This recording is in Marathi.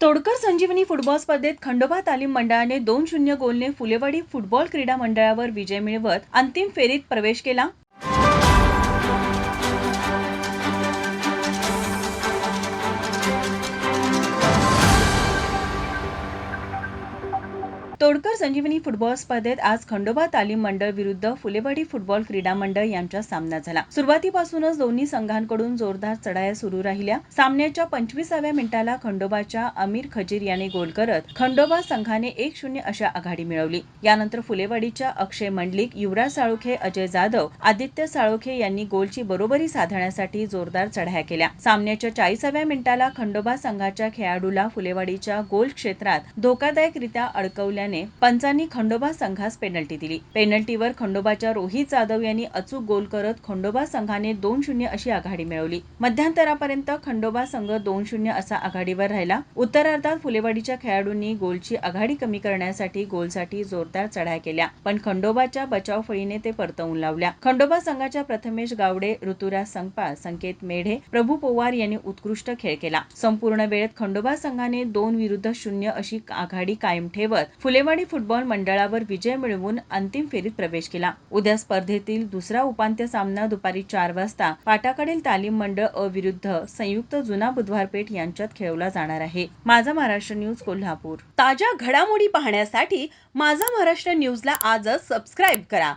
तोडकर संजीवनी फुटबॉल स्पर्धेत खंडोबा तालीम मंडळाने दोन शून्य गोलने फुलेवाडी फुटबॉल क्रीडा मंडळावर विजय मिळवत अंतिम फेरीत प्रवेश केला. तोडकर संजीवनी फुटबॉल स्पर्धेत आज खंडोबा तालीम मंडळ विरुद्ध फुलेवाडी फुटबॉल क्रीडा मंडळ यांचा सामना झाला. सुरुवातीपासूनच दोन्ही संघांकडून जोरदार चढाया सुरू राहिल्या. सामन्याच्या पंचवीसाव्या मिनिटाला खंडोबाच्या अमीर खजीर याने गोल करत खंडोबा संघाने एक शून्य अशा आघाडी मिळवली. यानंतर फुलेवाडीच्या अक्षय मंडलिक युवराज साळुखे अजय जाधव आदित्य साळुखे यांनी गोलची बरोबरी साधण्यासाठी जोरदार चढाया केल्या. सामन्याच्या चाळीसाव्या मिनिटाला खंडोबा संघाच्या खेळाडूला फुलेवाडीच्या गोल क्षेत्रात धोकादायकरित्या अडकवल्याने पंचांनी खंडोबा संघास पेनल्टी दिली. पेनल्टीवर खंडोबाच्या रोहित जाधव यांनी अचूक गोल करत खंडोबा संघाने दोन शून्य अशी आघाडी मिळवली. मध्यांतरापर्यंत खंडोबा संघ दोन शून्य असा आघाडीवर राहिला. उत्तरार्धात फुलेवाडीच्या खेळाडूंनी गोलची आघाडी कमी करण्यासाठी गोलसाठी जोरदार चढाया केल्या पण खंडोबाच्या बचाव फळीने ते परतवून लावल्या. खंडोबा संघाच्या प्रथमेश गावडे ऋतुराज संगपाळ संकेत मेढे प्रभू पोवार यांनी उत्कृष्ट खेळ केला. संपूर्ण वेळेत खंडोबा संघाने दोन विरुद्ध शून्य अशी आघाडी कायम ठेवत फुले फुलेवाडी फुटबॉल मंडळावर विजय मिळवून अंतिम फेरीत प्रवेश केला. उद्या स्पर्धेतील दुसरा उपांत्य सामना दुपारी चार वाजता पाटाकडील तालीम मंडळ अ विरुद्ध संयुक्त जुना बुधवार पेठ यांच्यात खेळवला जाणार आहे. माझा महाराष्ट्र न्यूज कोल्हापूर. ताज्या घडामोडी पाहण्यासाठी माझा महाराष्ट्र न्यूजला आजच सबस्क्राईब करा.